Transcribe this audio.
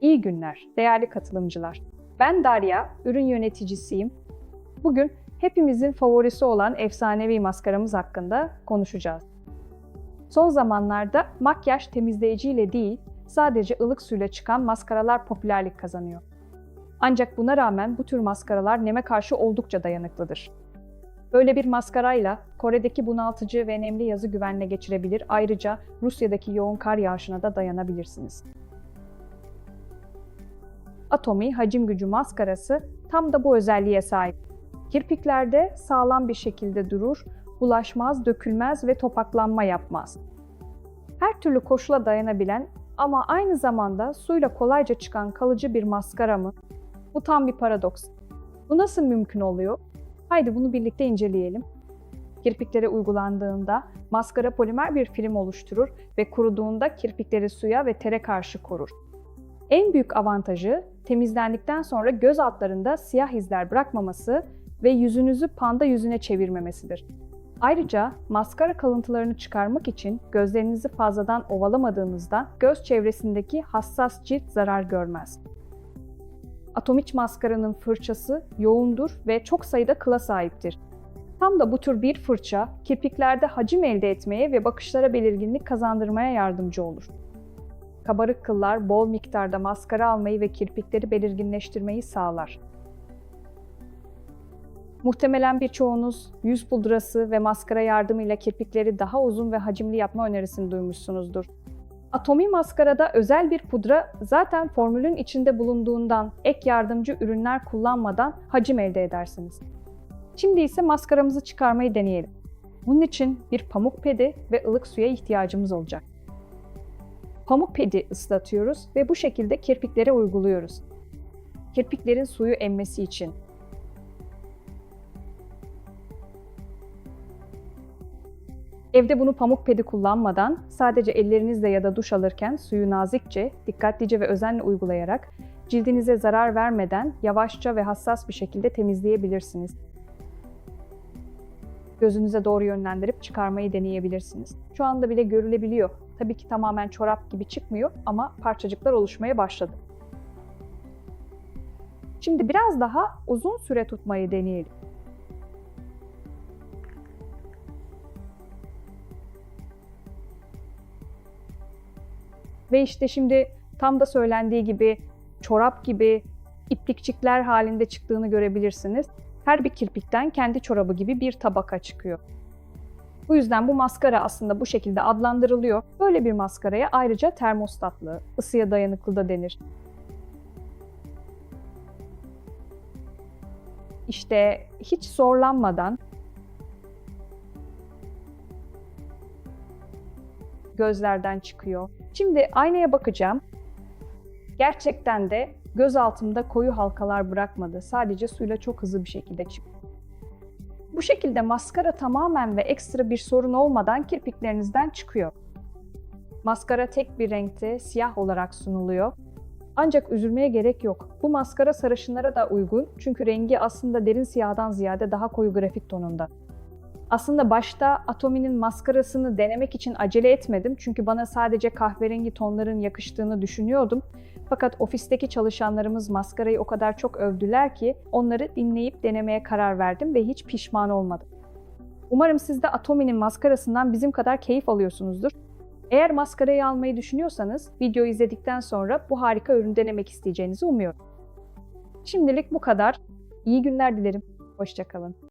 İyi günler, değerli katılımcılar. Ben Darya, ürün yöneticisiyim. Bugün hepimizin favorisi olan efsanevi maskaramız hakkında konuşacağız. Son zamanlarda makyaj temizleyiciyle değil, sadece ılık suyla çıkan maskaralar popülerlik kazanıyor. Ancak buna rağmen bu tür maskaralar neme karşı oldukça dayanıklıdır. Böyle bir maskarayla Kore'deki bunaltıcı ve nemli yazı güvenle geçirebilir, ayrıca Rusya'daki yoğun kar yağışına da dayanabilirsiniz. Atomi hacim gücü maskarası tam da bu özelliğe sahip. Kirpiklerde sağlam bir şekilde durur, bulaşmaz, dökülmez ve topaklanma yapmaz. Her türlü koşula dayanabilen ama aynı zamanda suyla kolayca çıkan kalıcı bir maskara mı? Bu tam bir paradoks. Bu nasıl mümkün oluyor? Haydi bunu birlikte inceleyelim. Kirpiklere uygulandığında maskara polimer bir film oluşturur ve kuruduğunda kirpikleri suya ve tere karşı korur. En büyük avantajı temizlendikten sonra göz altlarında siyah izler bırakmaması ve yüzünüzü panda yüzüne çevirmemesidir. Ayrıca maskara kalıntılarını çıkarmak için gözlerinizi fazladan ovalamadığınızda göz çevresindeki hassas cilt zarar görmez. Atomiç maskaranın fırçası yoğundur ve çok sayıda kıla sahiptir. Tam da bu tür bir fırça kirpiklerde hacim elde etmeye ve bakışlara belirginlik kazandırmaya yardımcı olur. Kabarık kıllar bol miktarda maskara almayı ve kirpikleri belirginleştirmeyi sağlar. Muhtemelen birçoğunuz yüz pudrası ve maskara yardımıyla kirpikleri daha uzun ve hacimli yapma önerisini duymuşsunuzdur. Atomi maskarada özel bir pudra zaten formülün içinde bulunduğundan ek yardımcı ürünler kullanmadan hacim elde edersiniz. Şimdi ise maskaramızı çıkarmayı deneyelim. Bunun için bir pamuk pedi ve ılık suya ihtiyacımız olacak. Pamuk pedi ıslatıyoruz ve bu şekilde kirpiklere uyguluyoruz. Kirpiklerin suyu emmesi için. Evde bunu pamuk pedi kullanmadan sadece ellerinizle ya da duş alırken suyu nazikçe, dikkatlice ve özenle uygulayarak cildinize zarar vermeden yavaşça ve hassas bir şekilde temizleyebilirsiniz. Gözünüze doğru yönlendirip çıkarmayı deneyebilirsiniz. Şu anda bile görülebiliyor. Tabii ki tamamen çorap gibi çıkmıyor ama parçacıklar oluşmaya başladı. Şimdi biraz daha uzun süre tutmayı deneyelim. Ve işte şimdi tam da söylendiği gibi çorap gibi iplikçikler halinde çıktığını görebilirsiniz. Her bir kirpikten kendi çorabı gibi bir tabaka çıkıyor. Bu yüzden bu maskara aslında bu şekilde adlandırılıyor. Böyle bir maskaraya ayrıca termostatlı, ısıya dayanıklı da denir. İşte hiç zorlanmadan gözlerden çıkıyor. Şimdi aynaya bakacağım. Gerçekten de göz altımda koyu halkalar bırakmadı. Sadece suyla çok hızlı bir şekilde çıktı. Bu şekilde maskara tamamen ve ekstra bir sorun olmadan kirpiklerinizden çıkıyor. Maskara tek bir renkte siyah olarak sunuluyor. Ancak üzülmeye gerek yok. Bu maskara sarışınlara da uygun çünkü rengi aslında derin siyahdan ziyade daha koyu grafit tonunda. Aslında başta Atomi'nin maskarasını denemek için acele etmedim çünkü bana sadece kahverengi tonların yakıştığını düşünüyordum. Fakat ofisteki çalışanlarımız maskarayı o kadar çok övdüler ki onları dinleyip denemeye karar verdim ve hiç pişman olmadım. Umarım siz de Atomi'nin maskarasından bizim kadar keyif alıyorsunuzdur. Eğer maskarayı almayı düşünüyorsanız videoyu izledikten sonra bu harika ürünü denemek isteyeceğinizi umuyorum. Şimdilik bu kadar. İyi günler dilerim. Hoşçakalın.